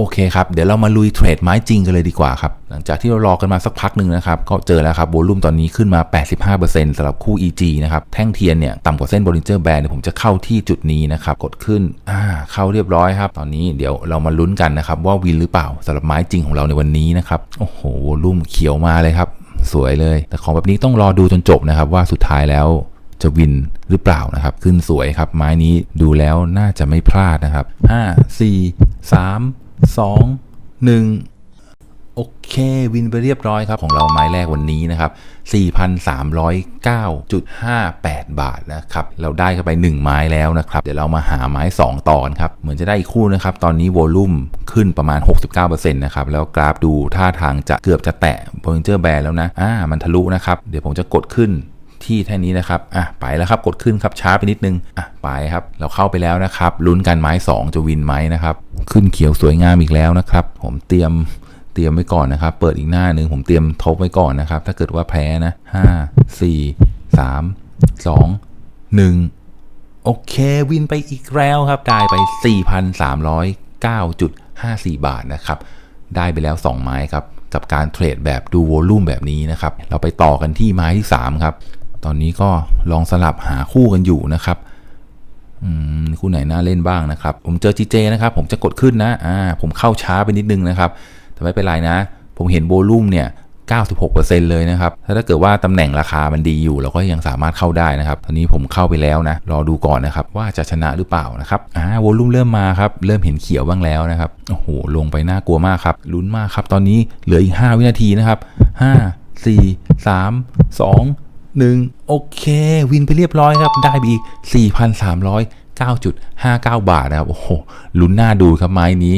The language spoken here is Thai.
โอเคครับ เดี๋ยวเรามาลุยเทรดไม้จริงกันเลยดีกว่าครับ หลังจากที่เรารอกันมาสักพักหนึ่งนะครับ ก็เจอแล้วครับโวลุ่มตอนนี้ขึ้นมา 85%สำหรับคู่ EG นะครับ แท่งเทียนเนี่ยต่ำกว่าเส้น Bollinger Band เนี่ยผมจะเข้าที่จุดนี้นะครับ กดขึ้นอ่าเข้าเรียบร้อยครับ ตอนนี้เดี๋ยวเรามาลุ้นกันนะครับ ว่าวินหรือเปล่าสำหรับไม้จริงของเราในวันนี้นะครับโอ้โหโวลุ่มเขียวมาเลยครับสวยเลย แต่ของแบบนี้ต้องรอดูจนจบนะครับ ว่าสุดท้ายแล้วจะวินหรือเปล่านะครับ ขึ้นสวยครับ ไม้นี้ดูแล้วน่าจะไม่พลาดนะครับ 5 4 3 2 1 โอเค วินไปเรียบร้อยครับ ของเราไม้แรกวันนี้นะครับ 4,309.58 บาทนะครับ เราได้เข้าไป 1 ไม้แล้วนะครับ เดี๋ยวเรามาหาไม้ 2 ต่อนครับ เหมือนจะได้อีกคู่นะครับ ตอนนี้โวลุ่มขึ้นประมาณ 69%นะครับ แล้วกราฟดูท่าทางจะเกือบจะแตะ Bollinger Band แล้วนะ อ่า มันทะลุนะครับ เดี๋ยวผมจะกดขึ้นที่แท่นี้นะครับ อะ ไปแล้วครับ กดขึ้นครับ ช้าไปนิดนึง อะ ไปครับ เราเข้าไปแล้วนะครับ ลุ้นกันไม้ 2 จะวินไหมนะครับ ขึ้นเขียวสวยงามอีกแล้วนะครับ ผมเตรียมเตรียมไว้ก่อนนะครับ เปิดอีกหน้าหนึ่งผมเตรียมทบไว้ก่อนนะครับ ถ้าเกิดว่าแพ้นะ5 4 3 2 1โอเควินไปอีกแล้วครับได้ไป 4,309.54 บาทนะครับ ได้ไปแล้ว 2 ไม้ครับ กับการเทรดแบบดูโวลุ่มแบบนี้นะครับ เราไปต่อกันที่ไม้ที่ 3 ครับ ตอนนี้ก็ลองสลับหาคู่กันอยู่นะครับ อืม คู่ไหนน่าเล่นบ้างนะครับ ผมเจอ GJ นะครับ ผมจะกดขึ้นนะอ่าผมเข้าช้าไปนิดนึงนะครับแต่ไม่เป็นไรนะ ผมเห็นโวลุ่มเนี่ย96%เลยนะครับถ้าถ้าเกิดว่าตำแหน่งราคามันดีอยู่ เราก็ยังสามารถเข้าได้นะครับ ตอนนี้ผมเข้าไปแล้วนะ รอดูก่อนนะครับ ว่าจะชนะหรือเปล่านะครับ อ่าโวลุ่มเริ่มมาครับ เริ่มเห็นเขียวบ้างแล้วนะครับ โอ้โห ลงไปน่ากลัวมากครับ ลุ้นมากครับ ตอนนี้เหลืออีก 5 วินาทีนะครับ 5 4 3 2 1 โอเค วินไปเรียบร้อยครับ ได้ไปอีก 4,300 9.59 บาทนะครับ โอ้โหลุ้นหน้าดูครับไม้นี้